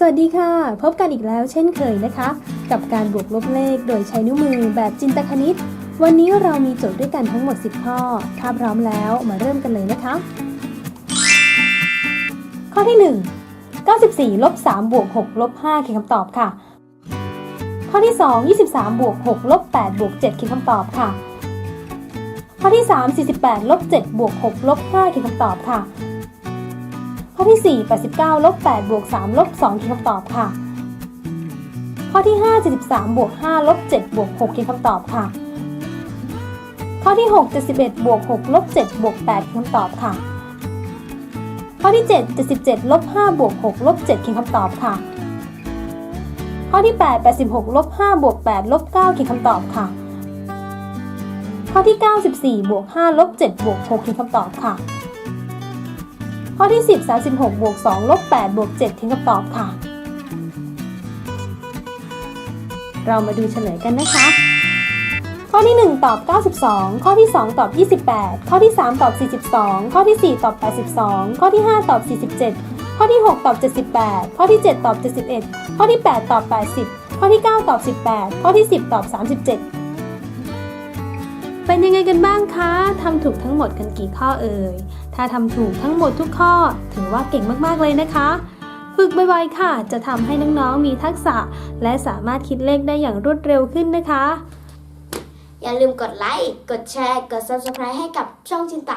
สวัสดีค่ะ พบกันอีกแล้วเช่นเคยนะคะ กับการบวกลบเลขโดยใช้นิ้วมือแบบจินตคณิต วันนี้เรามีโจทย์ด้วยกันทั้งหมด 10 ข้อ ถ้าพร้อมแล้วมาเริ่มกันเลยนะคะ ข้อที่ 1 94ลบ3บวก6ลบ5คือคำตอบค่ะ ข้อที่ 2 23บวก6ลบ8บวก7คือคำตอบค่ะ ข้อที่ 3 48ลบ7บวก6ลบ5คือคำตอบค่ะ ข้อที่ 4 89ลบ8บวก3ลบ2คือคำตอบค่ะ ข้อที่5 73บวก5ลบ7บวก6คือคำตอบค่ะ ข้อที่6 71บวก6ลบ7บวก8คือคำตอบค่ะ ข้อที่7 77ลบ5บวก6ลบ7คือคำตอบค่ะ ข้อที่8 86ลบ5บวก8ลบ9คือคำตอบค่ะ ข้อที่ 94บวก5ลบ7บวก6คือคำตอบค่ะ ข้อที่ 10 36บวก2ลบ8บวก7ทิ้งคำตอบค่ะ เรามาดูเฉลยกันนะคะ ข้อที่ 1 ตอบ 92 ข้อที่ 2 ตอบ 28 ข้อที่ 3 ตอบ 42 ข้อที่ 4 ตอบ 82 ข้อที่ 5 ตอบ 47 ข้อที่ 6 ตอบ 78 ข้อที่ 7 ตอบ 71 ข้อที่ 8 ตอบ 80 ข้อที่ 9 ตอบ 18 ข้อที่ 10 ตอบ 37 เป็นยังไงกันบ้างคะทำถูกทั้งหมดกันกี่ข้อเอ่ย ถ้าทำถูกทั้งหมดทุกข้อ ถือว่าเก่งมากๆเลยนะคะ ฝึกบ่อยๆค่ะ จะทำให้น้องๆมีทักษะ และสามารถคิดเลขได้อย่างรวดเร็วขึ้นนะคะ อย่าลืมกดไลค์ กดแชร์ กด subscribe ให้กับช่องจินตะ